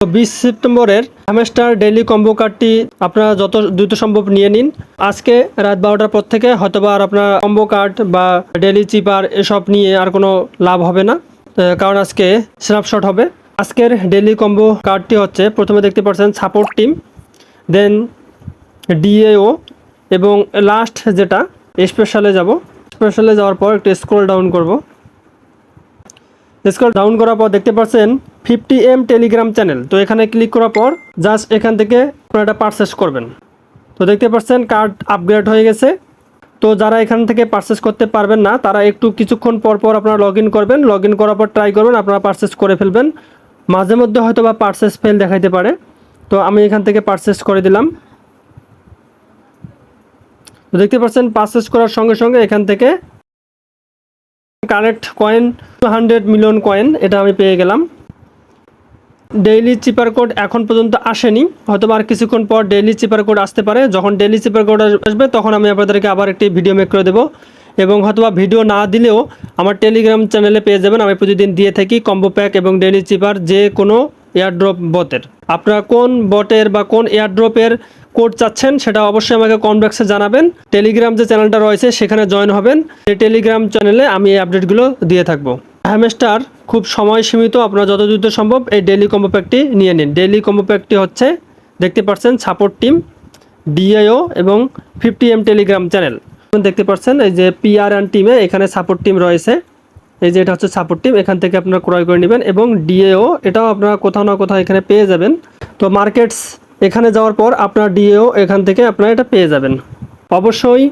বিশ সেপ্টেম্বরের hamster daily combo কার্ডটি আপনারা যত দ্রুত সম্ভব নিয়ে নিন। আজকে রাত বারোটার পর থেকে হয়তোবা আর আপনার কম্বো কার্ড বা ডেইলি চিপার এসব নিয়ে আর কোনো লাভ হবে না। কারণ আজকে স্ন্যাপশট হবে। আজকের ডেইলি কম্বো কার্ডটি হচ্ছে প্রথমে দেখতে পাচ্ছেন সাপোর্ট টিম, দেন ডিএও এবং লাস্ট যেটা, স্পেশালে যাব। স্পেশালে যাওয়ার পর একটু স্ক্রল ডাউন করব। স্ক্রল ডাউন করার পর দেখতে পাচ্ছেন ফিফটি এম টেলিগ্রাম চ্যানেল। তো এখানে ক্লিক করার পর জাস্ট এখান থেকে আপনারা পারচেস করবেন। তো দেখতে পাচ্ছেন কার্ড আপগ্রেড হয়ে গেছে। তো যারা এখান থেকে পারচেস করতে পারবেন না, তারা একটু কিছুক্ষণ পর পর আপনারা লগ করবেন। লগ করার পর ট্রাই করবেন, আপনারা পারচেস করে ফেলবেন। মাঝে মধ্যে হয়তো বা পারচেস ফেল দেখাইতে পারে। তো আমি এখান থেকে পারচেস করে দিলাম। তো দেখতে পাচ্ছেন পারচেস করার সঙ্গে সঙ্গে এখান থেকে correct coin two hundred million coin এটা আমি পেয়ে গেলাম। ডেইলি চিপার কোড এখন পর্যন্ত আসেনি। হয়তো আর কিছুক্ষণ পর ডেইলি চিপার কোড আসতে পারে। যখন ডেইলি চিপার কোড আসবে, তখন আমি আপনাদেরকে আবার একটি ভিডিও মেক করে দেবো। এবং হয়তোবা ভিডিও না দিলেও আমার টেলিগ্রাম চ্যানেলে পেয়ে যাবেন। আমি প্রতিদিন দিয়ে থাকি কম্বো প্যাক এবং ডেইলি চিপার যে কোনো এয়ারড্রপ বটের আপনারা কোন বটের বা কোন এয়ারড্রপের কোড চাচ্ছেন, সেটা অবশ্যই আমাকে কমেন্ট বক্সে জানাবেন। টেলিগ্রাম যে চ্যানেলটা রয়েছে, সেখানে জয়েন হবেন। সেই টেলিগ্রাম চ্যানেলে আমি এই আপডেটগুলো দিয়ে থাকব। হ্যামেস্টার খুব সময় সীমিত, আপনারা যত দ্রুত সম্ভব এই ডেইলি কম্বো প্যাকটি নিয়ে নিন। ডেইলি কম্বো প্যাকটি হচ্ছে, দেখতে পাচ্ছেন সাপোর্ট টিম ডিআইও এবং ফিফটি এম টেলিগ্রাম চ্যানেল দেখতে পাচ্ছেন, এই যে পিআর অ্যান্ড টিমে এখানে সাপোর্ট টিম রয়েছে। এই যে এটা হচ্ছে সাপোর্ট টিম এখান থেকে আপনারা ক্রয় করে নেবেন এবং ডিএও এটাও আপনারা কোথাও না কোথাও এখানে পেয়ে যাবেন। তো মার্কেটস এখানে যাওয়ার পর আপনার ডিএও এখান থেকে আপনারা এটা পেয়ে যাবেন। অবশ্যই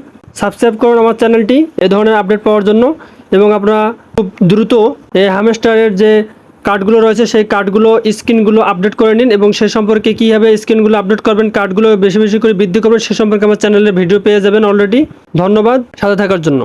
সাবস্ক্রাইব করুন আমার চ্যানেলটি এ ধরনের আপডেট পাওয়ার জন্য এবং আপনারা খুব দ্রুত এই হ্যামেস্টারের যে কার্ডগুলো রয়েছে, সেই কার্ডগুলো স্ক্রিনগুলো আপডেট করে নিন এবং সে সম্পর্কে কীভাবে স্ক্রিনগুলো আপডেট করবেন কার্ডগুলো বেশি বেশি করে বৃদ্ধি করবেন, সে সম্পর্কে আমার চ্যানেলে ভিডিও পেয়ে যাবেন অলরেডি ধন্যবাদ, সাথে থাকার জন্য।